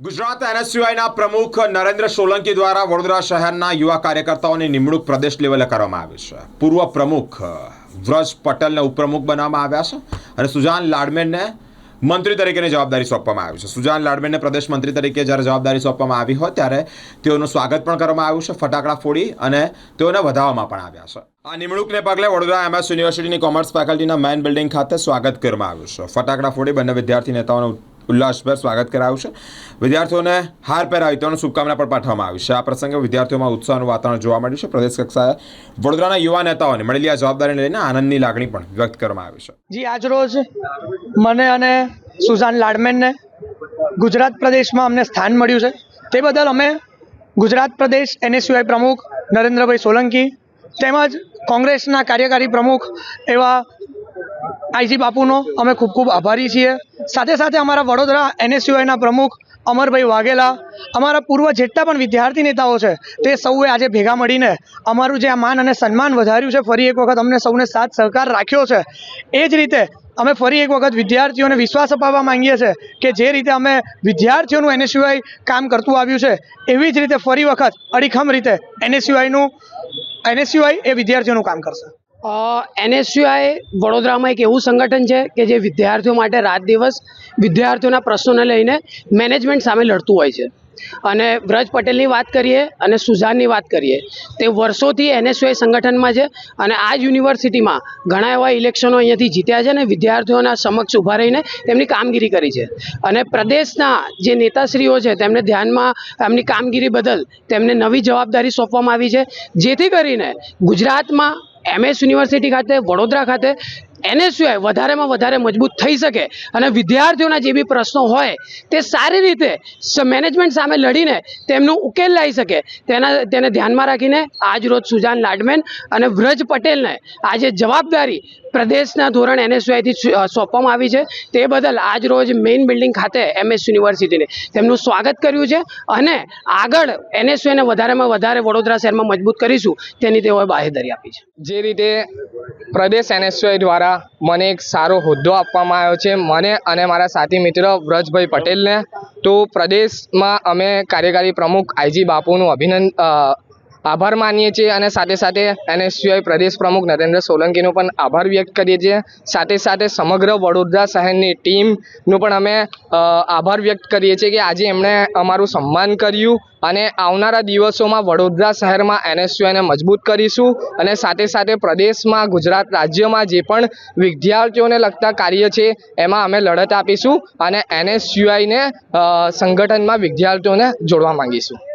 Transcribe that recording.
ગુજરાત એનએસયુઆઈના પ્રમુખ નરેન્દ્ર સોલંકી દ્વારા વડોદરા શહેરના યુવા કાર્યકર્તાઓની નિમણૂક પ્રદેશ લેવલે કરવામાં આવી છે. પૂર્વ પ્રમુખ વ્રજ પટેલને ઉપપ્રમુખ બનાવવામાં આવ્યા છે અને સુજાન લાડમેનને મંત્રી તરીકેની જવાબદારી સોંપવામાં આવી છે. સુજાન લાડમેનને પ્રદેશ મંત્રી તરીકે જ્યારે જવાબદારી સોંપવામાં આવી હોય ત્યારે તેઓનું સ્વાગત પણ કરવામાં આવ્યું છે, ફટાકડા ફોડી અને તેઓને વધાવવામાં પણ આવ્યા છે. આ નિમણૂકને પગલે વડોદરા એમએસ યુનિવર્સિટીની કોમર્સ ફેકલ્ટીના મેન બિલ્ડિંગ ખાતે સ્વાગત કરવામાં આવ્યું છે. ફટાકડા ફોડી બંને વિદ્યાર્થી નેતાઓનું ઉલ્લાસભેર સ્વાગત કરાયું છે. વિદ્યાર્થીઓને હાર પહેરાવી તેઓને શુભકામના પણ પાઠવવામાં આવી છે. આ પ્રસંગે વિદ્યાર્થીઓમાં ઉત્સાહનું વાતાવરણ જોવા મળ્યું છે. પ્રદેશ કક્ષાએ વડોદરાના યુવા નેતાઓને મળેલી આ જવાબદારીને લઈને આનંદની લાગણી પણ વ્યક્ત કરવામાં આવી છે. જી આજરોજ મને અને સુઝાન લાડમેનને ગુજરાત પ્રદેશમાં અમને સ્થાન મળ્યું છે. તે બદલ અમે ગુજરાત પ્રદેશ એનએસયુઆઈ પ્રમુખ નરેન્દ્રભાઈ સોલંકી તેમજ કોંગ્રેસના કાર્યકારી પ્રમુખ એવા આઈજી બાપુનો અમે ખૂબ ખૂબ આભારી છીએ. સાથે સાથે અમારા વડોદરા એનએસયુઆઈના પ્રમુખ અમરભાઈ વાઘેલા, અમારા પૂર્વ જેટલા પણ વિદ્યાર્થી નેતાઓ છે. તે સૌએ આજે ભેગા મળીને અમારું જે આ માન અને સન્માન વધાર્યું છે, ફરી એક વખત અમને સૌને સાથ સહકાર રાખ્યો છે. એ જ રીતે અમે ફરી એક વખત વિદ્યાર્થીઓને વિશ્વાસ અપાવવા માંગીએ છીએ કે જે રીતે અમે વિદ્યાર્થીઓનું એનએસયુઆઈ કામ કરતું આવ્યું છે, એવી જ રીતે ફરી વખત અડીખમ રીતે એનએસયુઆઈનું એનએસયુઆઈ એ વિદ્યાર્થીઓનું કામ કરશે. એનએસયુઆઈ વડોદરામાં એક એવું સંગઠન છે કે જે વિદ્યાર્થીઓ માટે રાત દિવસ વિદ્યાર્થીઓના પ્રશ્નોને લઈને મેનેજમેન્ટ સામે લડતું હોય છે. અને વ્રજ પટેલની વાત કરીએ અને સુઝાનની વાત કરીએ, તે વર્ષોથી એનએસયુઆઈ સંગઠનમાં છે અને આ જ યુનિવર્સિટીમાં ઘણા એવા ઇલેક્શનો અહીંયાથી જીત્યા છે અને વિદ્યાર્થીઓના સમક્ષ ઊભા રહીને તેમની કામગીરી કરી છે. અને પ્રદેશના જે નેતાશ્રીઓ છે તેમને ધ્યાનમાં, એમની કામગીરી બદલ તેમને નવી જવાબદારી સોંપવામાં આવી છે. જેથી કરીને ગુજરાતમાં એમએસ યુનિવર્સિટી ખાતે વડોદરા ખાતે એનએસયુઆઈ વધારેમાં વધારે મજબૂત થઈ શકે. અને વિદ્યાર્થીઓના જે બી પ્રશ્નો હોય, તે સારી રીતે મેનેજમેન્ટ સામે લડીને તેમનું ઉકેલ લાવી શકે. તેના, તેને ધ્યાનમાં રાખીને આજ રોજ સુજાન લાડમેન અને વ્રજ પટેલને આજે જવાબદારી પ્રદેશના ધોરણ એનએસયુઆઈથી સોંપવામાં આવી છે. તે બદલ આજ રોજ મેઇન બિલ્ડિંગ ખાતે એમએસ યુનિવર્સિટીને તેમનું સ્વાગત કર્યું છે અને આગળ એનએસયુઆઈને વધારેમાં વધારે વડોદરા શહેરમાં મજબૂત કરીશું. તેની તેઓએ બાહેધરી આપી છે. જે રીતે પ્રદેશ એનએસયુઆઈ દ્વારા મને એક સારો હોદ્દો આપવામાં આવ્યો છે. મને અને મારા સાથી મિત્ર વ્રજભાઈ પટેલને તો પ્રદેશમાં અમે કાર્યકારી પ્રમુખ આઈજી બાપુનું અભિનંદન અ, આભાર માનીએ છીએ અને સાથે સાથે એનએસયુઆઈ પ્રદેશ પ્રમુખ નરેન્દ્ર સોલંકીનો પણ આભાર વ્યક્ત કરીએ છીએ. સાથે સાથે સમગ્ર વડોદરા શહેરની ટીમનો પણ અમે આભાર વ્યક્ત કરીએ છીએ કે આજે એમણે અમારું સન્માન કર્યું અને આવનારા દિવસોમાં વડોદરા શહેરમાં એનએસયુઆઈને મજબૂત કરીશું અને સાથે સાથે પ્રદેશમાં, ગુજરાત રાજ્યમાં જે પણ વિદ્યાર્થીઓને લગતા કાર્ય છે એમાં અમે લડત આપીશું અને એનએસયુઆઈને સંગઠનમાં વિદ્યાર્થીઓને જોડવા માંગીશું.